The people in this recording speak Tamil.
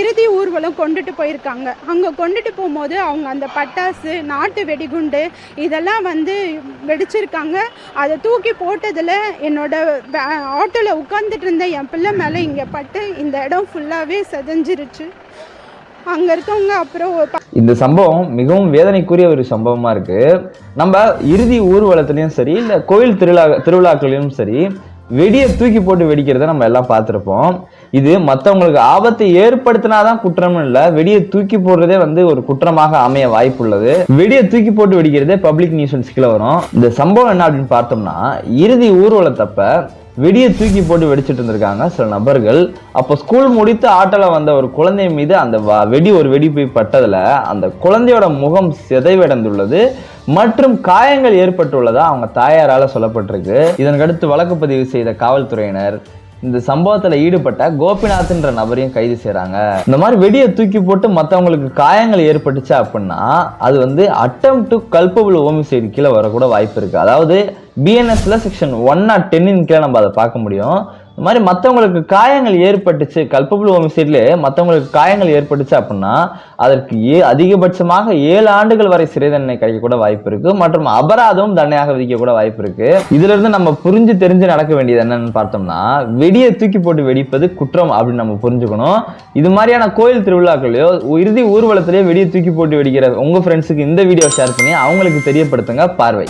இறுதி ஊர்வலம் கொண்டுட்டு போயிருக்காங்க. அங்கே கொண்டுட்டு போகும்போது அவங்க அந்த பட்டாசு நாட்டு வெடிகுண்டு இதெல்லாம் வந்து வெடிச்சிருக்காங்க. அதை தூக்கி போட்டதில் என்னோட ஆட்டோவில் உட்காந்துட்டு இருந்த என் பிள்ளை மேலே இங்கே பட்டு இந்த இடம் ஃபுல்லாகவே செதஞ்சிருச்சு. அங்கே இருக்கவங்க அப்புறம் ஒரு இந்த சம்பவம் மிகவும் வேதனைக்குரிய ஒரு சம்பவமாக இருக்குது நம்ம இறுதி ஊர்வலத்துலேயும் சரி இல்லை கோயில் திருவிழா திருவிழாக்களையும் சரி வெடியை தூக்கி போட்டு வெடிக்கிறத நம்ம எல்லாம் பார்த்துருப்போம். இது மற்றவங்களுக்கு ஆபத்தை ஏற்படுத்தினாதான் குற்றம் இல்லை. வெடியை தூக்கி போடுறதே வந்து ஒரு குற்றமாக அமைய வாய்ப்புள்ளது. வெடியை தூக்கி போட்டு வெடிக்கிறதே பப்ளிக் நியூசன்ஸ் வரும். இந்த சம்பவம் என்ன அப்படின்னு பார்த்தோம்னா இறுதி ஊர்வலத்தப்ப வெடியை தூக்கி போட்டு வெடிச்சிட்டு இருந்திருக்காங்க சில நபர்கள். அப்போ ஸ்கூல் முடித்து ஆட்டோல வந்த ஒரு குழந்தை மீது அந்த வ- வெடி ஒரு வெடி போய் பட்டதில் அந்த குழந்தையோட முகம் சிதைவடைந்துள்ளது. மற்றும் காயங்கள் ஏற்பட்டுள்ளதா அவங்க தாயாரால் சொல்லப்பட்டிருக்கு. இதற்கடுத்து வழக்கு பதிவு செய்த காவல்துறையினர் இந்த சம்பவத்துல ஈடுபட்ட கோபிநாத்ன்ற நபரையும் கைது செய்கிறாங்க இந்த மாதிரி வெடியை தூக்கி போட்டு மத்தவங்களுக்கு காயங்கள் ஏற்பட்டுச்சு அப்படின்னா அது வந்து அட்டம் டு கல்பபிள் ஹோமிசைடு கீழே வரக்கூட வாய்ப்பு இருக்கு. அதாவது பிஎன்எஸ்ல செக்ஷன் ஒன் நாட் டென்னின் கீழே நம்ம அதை பார்க்க முடியும். இந்த மாதிரி மற்றவங்களுக்கு காயங்கள் ஏற்பட்டுச்சு கல்பபிள் ஹோமிசைட்ல மற்றவங்களுக்கு காயங்கள் ஏற்பட்டுச்சு அப்படின்னா அதற்கு ஏ அதிகபட்சமாக ஏழு ஆண்டுகள் வரை சிறை தண்டனை கிடைக்கக்கூட வாய்ப்பு இருக்கு. மற்றும் அபராதமும் தண்டனையாக விதிக்க கூட வாய்ப்பு இருக்கு. இதுல இருந்து நம்ம புரிஞ்சு தெரிஞ்சு நடக்க வேண்டியது என்னன்னு பார்த்தோம்னா வெடியை தூக்கி போட்டு வெடிப்பது குற்றம் அப்படின்னு நம்ம புரிஞ்சுக்கணும். இது மாதிரியான கோயில் திருவிழாக்களையோ இறுதி ஊர்வலத்திலேயே வெடியை தூக்கி போட்டு வெடிக்கிற உங்க ஃப்ரெண்ட்ஸுக்கு இந்த வீடியோ ஷேர் பண்ணி அவங்களுக்கு தெரியப்படுத்துங்க பார்வை.